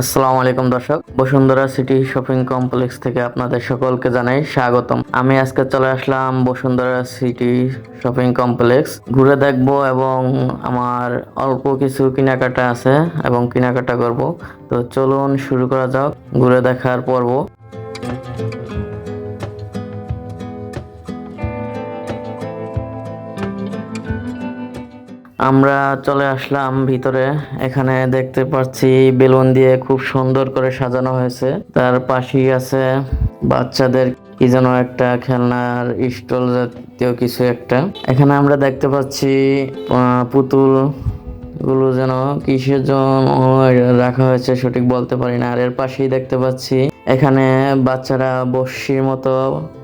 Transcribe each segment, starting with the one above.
আসসালামু আলাইকুম দর্শক, বসুন্ধরা সিটি শপিং কমপ্লেক্স থেকে আপনাদের সকলকে জানাই স্বাগতম। আমি আজকে চলে আসলাম বসুন্ধরা সিটি শপিং কমপ্লেক্স। ঘুরে দেখব এবং আমার অল্প কিছু কেনাকাটা আছে এবং কেনাকাটা করব। তো চলুন শুরু করা যাক, ঘুরে দেখার পর্ব। আমরা চলে আসলাম ভিতরে। এখানে দেখতে পাচ্ছি বেলুন দিয়ে খুব সুন্দর করে সাজানো হয়েছে। তার পাশেই আছে বাচ্চাদের কি যেন একটা খেলনার স্টল জাতীয় কিছু একটা। এখানে আমরা দেখতে পাচ্ছি পুতুল গুলো যেন কিসের জন্য রাখা হয়েছে সঠিক বলতে পারি না। আর এর পাশেই দেখতে পাচ্ছি, এখানে বাচ্চারা বর্ষির মতো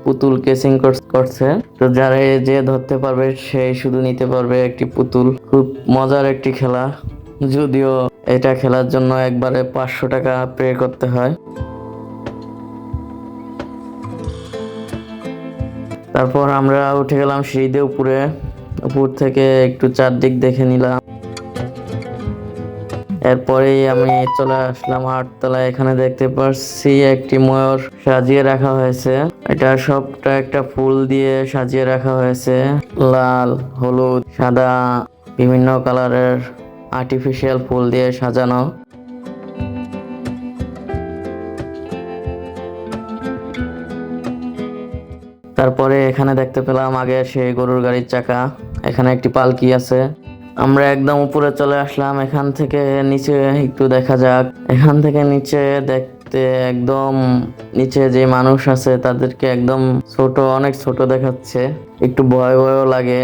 পুতুল কেসিং করছে তো যারা যে ধরতে পারবে সেই শুধু নিতে পারবে একটি পুতুল। খুব মজার একটি খেলা। যদিও এটা খেলার জন্য একবারে পাঁচশো টাকা পে করতে হয়। তারপর আমরা উঠে গেলাম সিঁড়িতে উপরে। উপর থেকে একটু চারদিক দেখে নিলাম। এরপরেই আমি চলে আসলাম আটতলায় এখানে দেখতে পাচ্ছি একটি ময়ূর সাজিয়ে রাখা হয়েছে। এটা সবটা একটা ফুল দিয়ে সাজিয়ে রাখা হয়েছে। লাল, হলুদ, সাদা, বিভিন্ন কালারের আর্টিফিশিয়াল ফুল দিয়ে সাজানো। তারপরে এখানে দেখতে পেলাম আগে সেই গরুর গাড়ির চাকা। এখানে একটি পালকি আছে। আমরা একদম উপরে চলে আসলাম, এখান থেকে নিচে একটু দেখা যাক। এখান থেকে নিচে দেখতে একদম নিচে যে মানুষ আছে, তাদেরকে একদম ছোট, অনেক ছোট দেখাচ্ছে। একটু ভয় ভয়ও লাগে।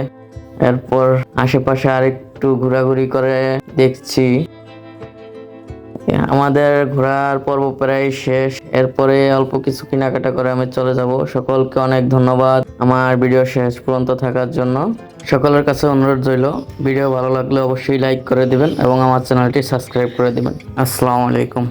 এরপর আশেপাশে আর একটু ঘোরাঘুরি করে দেখছি। আমাদের ঘোরার পর্ব প্রায় শেষ। এরপরে অল্প কিছু কেনাকাটা করে আমি চলে যাব। সকলকে অনেক ধন্যবাদ আমার ভিডিও শেষ পর্যন্ত থাকার জন্য। সকলের কাছে অনুরোধ রইল, ভিডিও ভালো লাগলে অবশ্যই লাইক করে দিবেন এবং আমার চ্যানেলটি সাবস্ক্রাইব করে দিবেন। আসসালামু আলাইকুম।